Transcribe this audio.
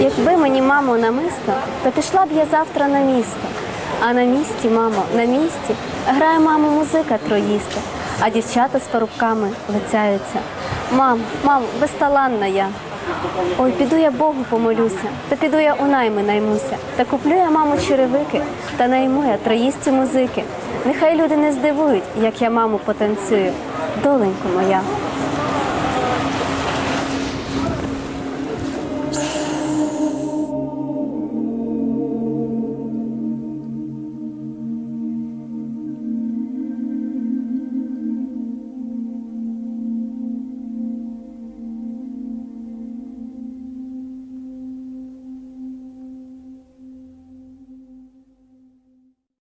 Якби мені мамо, намисто, то пішла б я завтра на місто. А на місці, мамо, на місці грає мамо музика троїста, а дівчата з парубками лицяються. Мам, мам, безталанна я. Ой, піду я Богу помолюся, та піду я у найми наймуся, та куплю я, маму черевики, та найму я троїсті музики. Нехай люди не здивують, як я маму потанцюю. Доленько моя,